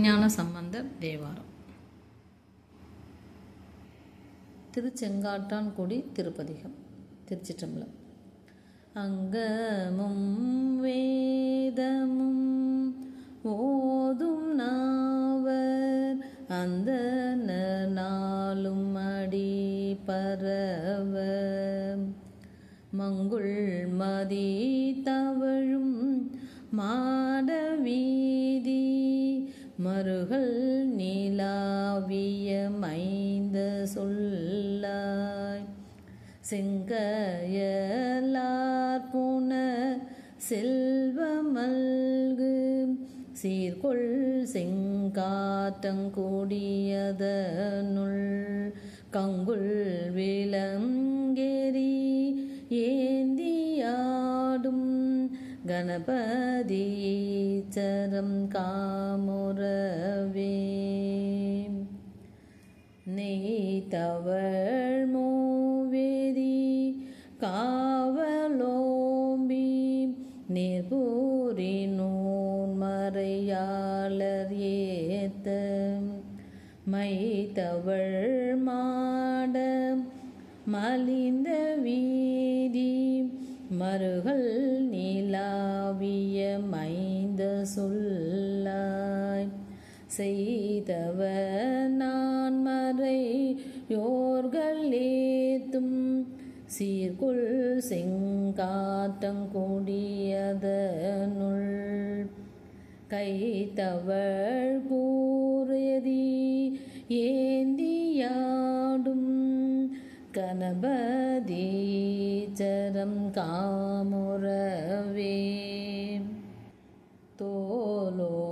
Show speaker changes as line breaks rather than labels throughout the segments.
ஞான சம்பந்த தேவாரம். திருச்செங்காட்டான்குடி திருப்பதிகம் திருச்சிற்றம்பலம். அங்கமும் வேதமும் ஓதும் நாவர் அந்த நாளும் அடி பரவ மங்குள் மதி தவழும் மாட மருகள் நீலாவிய மைந்த சொல்லாய் செங்கையலார் புன செல்வமல்கு சீர்கொள் செங்காட்டங்கூடியதனுள் கங்குள் விளம் கணபதி சரம் காமுறவே நெய்தவள் மூவேதி காவலோம்பி நேர்பூரி நூன் மறையாளர் ஏத்த மைத்தவள் மறுகள் நீலாவிய மைந்த சொல்லாய் செய்தவ நான் மறை யோர்கள் ஏத்தும் சீர்குள் செங்காட்டங்கூடியதனுள் கைத்தவள் கூறியதி ஏந்தியாடும் கணபதி சரம் காமுறவே. தோலோ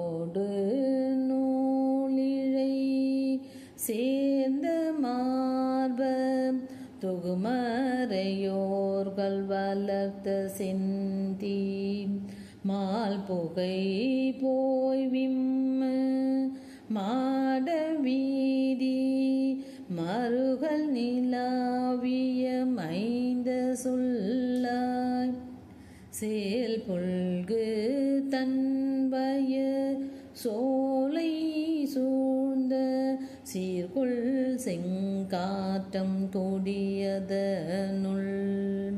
சீர்குள் செங்காட்டம் கொடியதனுள்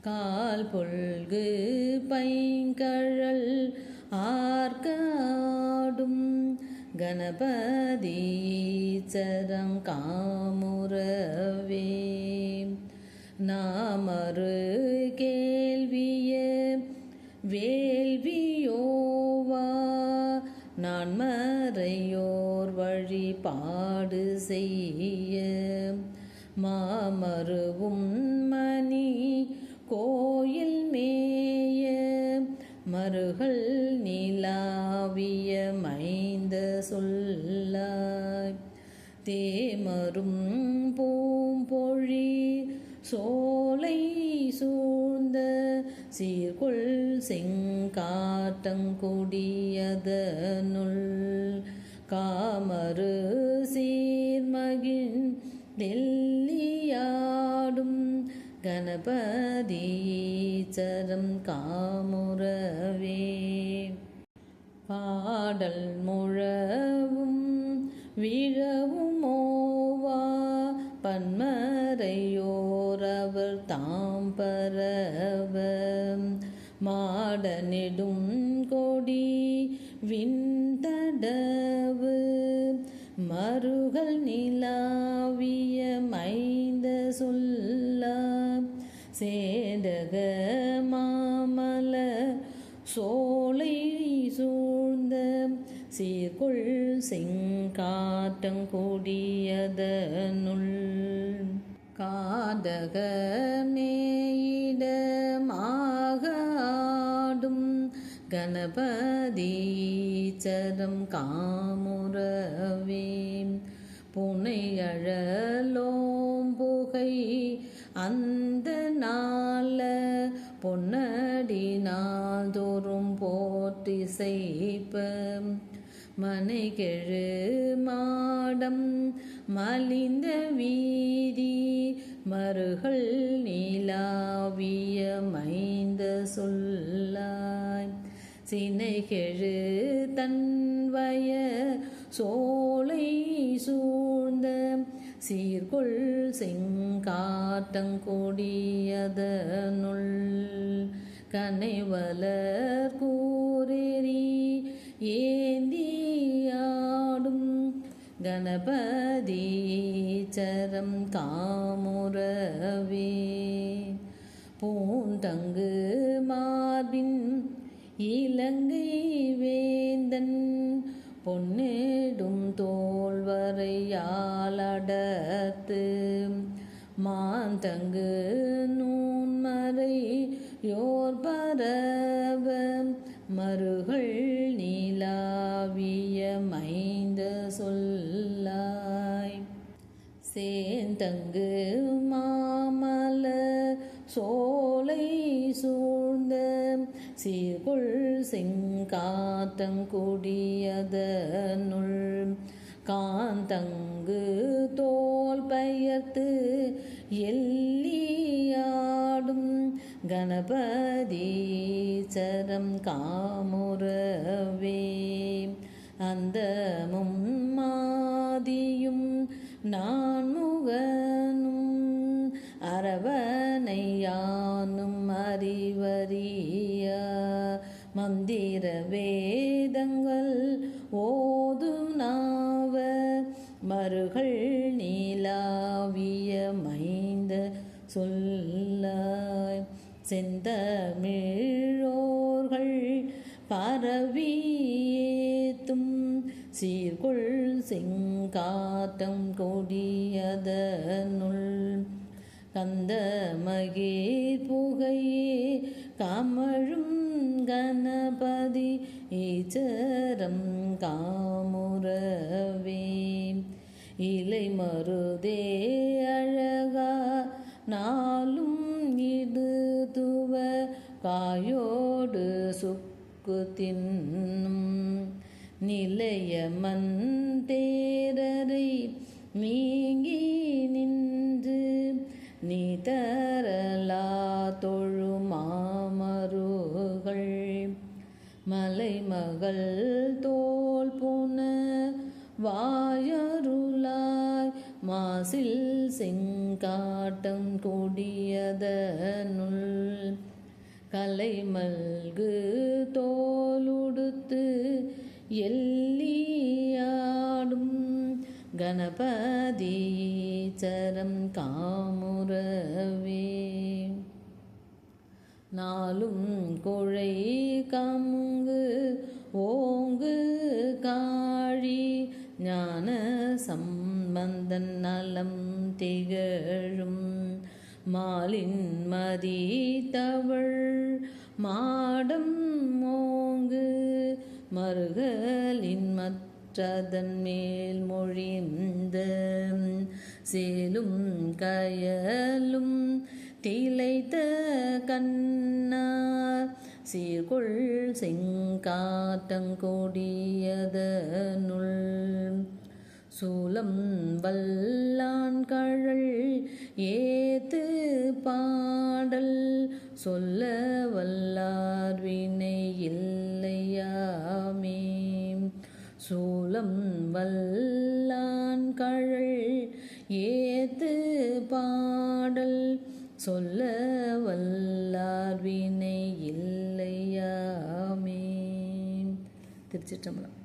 கால் பொல்கு பைங்கழல் ஆர்காடும். கணபதி சரம் காமுறவே. நாமரு கேள்விய வேள்வியோவா? நான் மறையோ பாடு செய்ய மாமருவும் மணி கோயில் மேய மருகள் நிலாவிய மைந்த சொல்லாய் தேமரும் பூம்பொழி சோலை சூழ்ந்த சீர்கொள் செங்காட்டங்குடியதனுள் காமரு சீர்மகின் டெல்லியாடும் கணபதி சரம் காமுறவே. பாடல் முழவும் விழவும் ஓவா பன்மறையோரவர் தாம் பரவ. மாட நெடும் கொடி விண்தடவு மருகள் நிலாவிய மைந்த சொல்ல சேடக மாமல சோலை சூழ்ந்த சீர்கொள் செங்காட்டங்கொடியதனுள் காதக மேயிட கணபதீச்சரம் சரம் புனையழலோம் புகை அந்த நாள. பொன்னடி நாள்தோறும் போற்றி செய்ப்ப மனைகெழு மாடம் மலிந்த வீதி. மருகள் நீலாவிய மைந்த சொல்லாய் சினைகெழு தன்வய சோலை சூழ்ந்த சீர்கொள் செங்காட்டங்கொடியதனுள் கனைவலர் கூரெறி ஏந்தியாடும் கணபதி சரம் காமுறவே. பூந்தங்கு மார்பின் இலங்கை வேந்தன் பொன்னேடும் தோல்வரையாலடத்து மாந்தங்கு சீர்குள் செங்காத்தங்குடியதனுள் காந்தங்கு தோல் பெயர்த்து எல்லியாடும் கணபதி சரம் காமுறவே. அந்த மும்மாதியும் நான் முகனும் அரவணையானும் அறிவறிய மந்திர வேதங்கள் ஓது நாவ மருகள் நீலாவிய மைந்த சொல்லாய். செந்தமிழோர்கள் பரவியேத்தும் சீர்குள் செங்காட்டம் கொடியதனுள். கந்த மகே புகையே கமழும் கணபதி ஈச்சரம் காமுறவே. இலை மருதே அழகா நாளும் இது துவ காயோடு சுக்கு தின்னும். நிலைய மந்தேரரை நீங்கி செங்காட்டம் கொடியதனுள் கலைமல்கு தோலுடுத்து எல்லியாடும் கணபதி சரம் காமுறவே. நாளும் குழை கமுங்கு ஓங்கு காழி ஞான சம்பந்தன் நலம் திகழும் மாலின் மதி தவள். மாடம் மோங்கு மருகலின் மற்றதன் மேல் மொழிந்த சேலும் கயலும் திளைத்த கண்ணார். சீர்கொள் செங்காட்டங்கொடியதனுள் சூலம் வல்லான் கழல் ஏத்து பாடல் சொல்ல வல்லார் வினை இல்லையாமே சூலம் வல்லான் கழல் ஏத்து பாடல் சொல்ல வல்லார் வினை இல்லையாமே திருச்சிற்றம்பலம்.